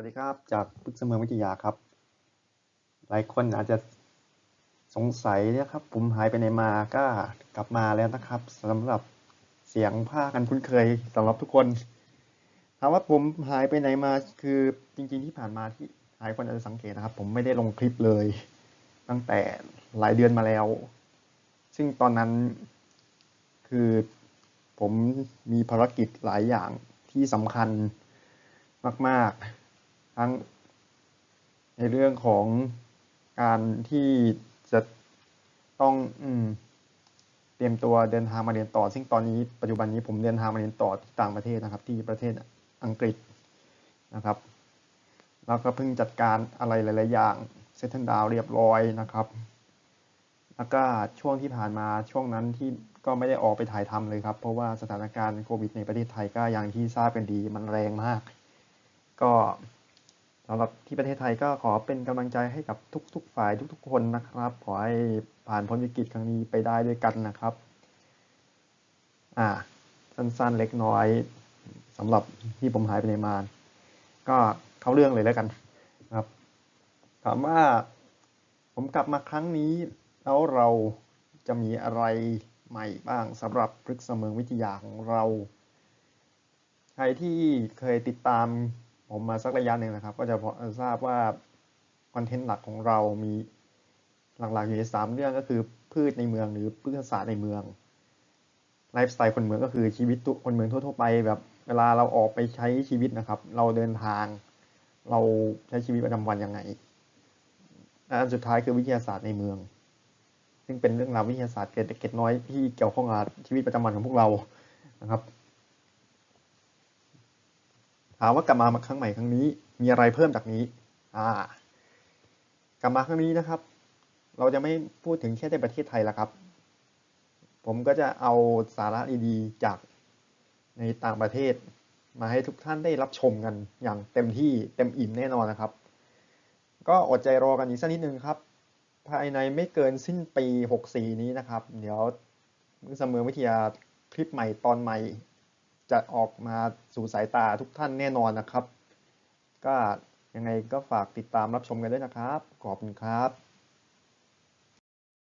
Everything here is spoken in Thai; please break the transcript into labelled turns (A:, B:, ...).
A: วัสดีครับ จากพึกษ์เสมอวิทยาครับ หลายคนอาจจะสงสัยนะครับ ผมหายไปไหนมาก็กลับมาแล้วนะครับสำหรับเสียงภาคกันคุ้นเคยสำหรับทุกคนถามว่าผมหายไปไหนมาคือจริงๆที่ผ่านมาที่หลายคนอาจจะสังเกตนะครับ ผมไม่ได้ลงคลิปเลย ตั้งแต่หลายเดือนมาแล้ว ซึ่งตอนนั้นคือผมมีภารกิจหลายอย่างที่สำคัญมาก ๆ ทั้งในเรื่องของการที่จะต้องอืมเตรียมตัวเดินทางมาเรียนต่อ ซึ่งตอนนี้ปัจจุบันนี้ผมเดินทางมาเรียนต่อที่ต่างประเทศนะครับ ที่ประเทศอังกฤษนะครับ แล้วก็เพิ่งจัดการอะไรหลาย ๆ อย่างเซตเทิลดาวเรียบร้อยนะครับ แล้วก็ช่วงที่ผ่านมาช่วงนั้นที่ก็ไม่ได้ออกไปถ่ายทำเลยครับ เพราะว่าสถานการณ์โควิดในประเทศไทยก็อย่างที่ทราบกันดีมันแรงมาก ก็ สำหรับที่ประเทศไทยก็ขอเป็นกำลังใจให้กับทุก ๆ ฝ่ายทุก ๆ คนนะครับ ขอให้ผ่านพ้นวิกฤตครั้งนี้ไปได้ด้วยกันนะครับ อ่า สั้นๆเล็กน้อยสำหรับที่ผมหายไปในมานก็เข้าเรื่องเลยแล้วกันครับ ถามว่าผมกลับมาครั้งนี้ แล้วเราจะมีอะไรใหม่บ้างสำหรับพฤกษเมืองวิทยาของเรา ใครที่เคยติดตาม ผมมาสักระยะหนึ่งนะครับ ก็จะพอทราบว่าคอนเทนต์หลักของเรามีหลักๆอยู่ในสามเรื่องก็คือพืชในเมืองหรือพืชศาสตร์ในเมืองไลฟ์สไตล์คนเมืองก็คือชีวิตคนเมืองทั่วๆไป แบบเวลาเราออกไปใช้ชีวิตนะครับ เราเดินทาง เราใช้ชีวิตประจำวันยังไงอันสุดท้ายคือวิทยาศาสตร์ในเมือง ซึ่งเป็นเรื่องราววิทยาศาสตร์เกร็ดน้อยที่เกี่ยวข้องกับชีวิตประจำวันของพวกเรานะครับ ถามว่ากลับมาครั้งใหม่ครั้งนี้ มีอะไรเพิ่มจากนี้ อ่า กลับมาครั้งนี้นะครับ เราจะไม่พูดถึงแค่ในประเทศไทยละครับ ผมก็จะเอาสาระดีๆจากในต่างประเทศ มาให้ทุกท่านได้รับชมกันอย่างเต็มที่เต็มอิ่มแน่นอนนะครับ ก็อดใจรอกันอีกสักนิดนึงครับ ภายในไม่เกินสิ้นปี 64 นี้นะครับ เดี๋ยวมือเสมอวิทยาคลิปใหม่ตอนใหม่ จะออกมาสู่สายตาทุกท่านแน่นอนนะครับ ก็ยังไงก็ฝากติดตามรับชมกันด้วยนะครับ ขอบคุณครับ